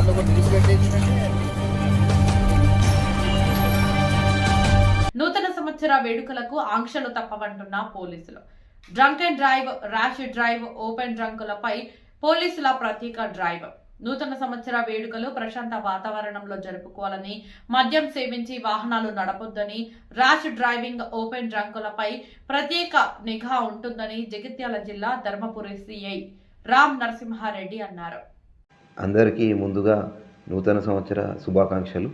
వాళ్ళు కూడా నిలిపి పెట్టేసినట్టే నూతన సంవత్సర వేడుకలకు ఆంక్షలు తప్పవంటున్న పోలీసులు. Drunk and drive rash drive open డ్రంకులపై పోలీసుల ప్రత్యేక డ్రైవ్ నూతన సంవత్సర వేడుకలు ప్రశాంత వాతావరణంలో జరుపుకోవాలని మద్యం సేవించి వాహనాలు నడపొద్దని ర్యాష్ డ్రైవింగ్ ఓపెన్ డ్రంకులపై ప్రత్యేక నిఘా ఉంటుందని జగిత్యాల జిల్లా ధర్మపురి సిఐ రామ్ నరసింహారెడ్డి అన్నారు. అందరికీ ముందుగా నూతన సంవత్సర శుభాకాంక్షలు.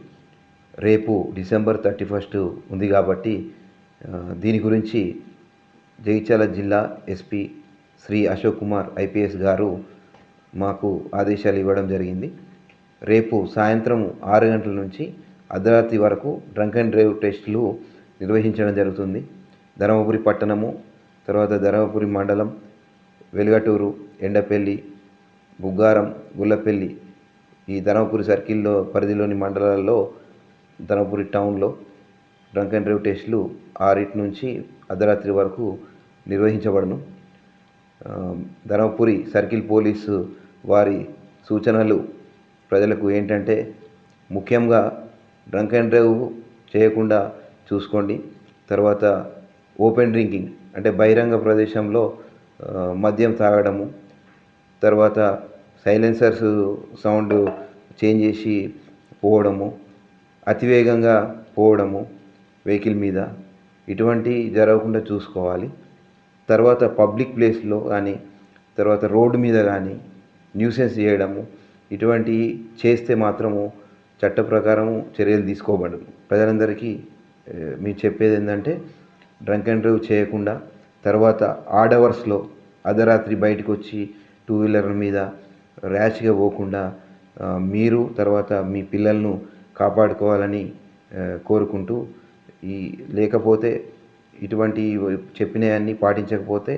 రేపు డిసెంబర్ థర్టీ ఫస్ట్ ఉంది కాబట్టి దీని గురించి జగిత్యాల జిల్లా ఎస్పీ శ్రీ అశోక్ కుమార్ ఐపీఎస్ గారు మాకు ఆదేశాలు ఇవ్వడం జరిగింది. రేపు సాయంత్రం ఆరు గంటల నుంచి అర్ధరాత్రి వరకు డ్రంక్ అండ్ డ్రైవ్ టెస్టులు నిర్వహించడం జరుగుతుంది. ధర్మపురి పట్టణము తర్వాత ధర్మపురి మండలం వెలుగటూరు ఎండపల్లి బుగ్గారం గుల్లపల్లి ఈ ధర్మపురి సర్కిల్లో పరిధిలోని మండలాల్లో ధర్మపురి టౌన్లో డ్రంక్ అండ్ డ్రైవ్ టెస్టులు ఆరింటి నుంచి అర్ధరాత్రి వరకు నిర్వహించబడను. ధర్మపురి సర్కిల్ పోలీసు వారి సూచనలు ప్రజలకు ఏంటంటే ముఖ్యంగా డ్రంక్ అండ్ డ్రైవ్ చేయకుండా చూసుకోండి. తర్వాత ఓపెన్ డ్రింకింగ్ అంటే బహిరంగ ప్రదేశంలో మద్యం తాగడము తర్వాత సైలెన్సర్స్ సౌండ్ చేంజ్ చేసి పోవడము అతివేగంగా పోవడము వెహికల్ మీద. ఇటువంటి జరగకుండా చూసుకోవాలి. తర్వాత పబ్లిక్ ప్లేస్లో కానీ తర్వాత రోడ్డు మీద కానీ న్యూసెన్స్ చేయడము ఇటువంటివి చేస్తే మాత్రము చట్ట ప్రకారము చర్యలు తీసుకోబడదు. ప్రజలందరికీ మీరు చెప్పేది ఏంటంటే డ్రంక్ అండ్ డ్రైవ్ చేయకుండా తర్వాత ఆడ్ అవర్స్లో అర్ధరాత్రి బయటకు వచ్చి టూ వీలర్ల మీద ర్యాష్గా పోకుండా మీరు తర్వాత మీ పిల్లలను కాపాడుకోవాలని కోరుకుంటూ ఈ లేకపోతే ఇటువంటి చెప్పినవన్నీ పాటించకపోతే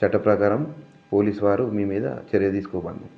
చట్ట ప్రకారం పోలీస్ వారు మీ మీద చర్య తీసుకోబడును.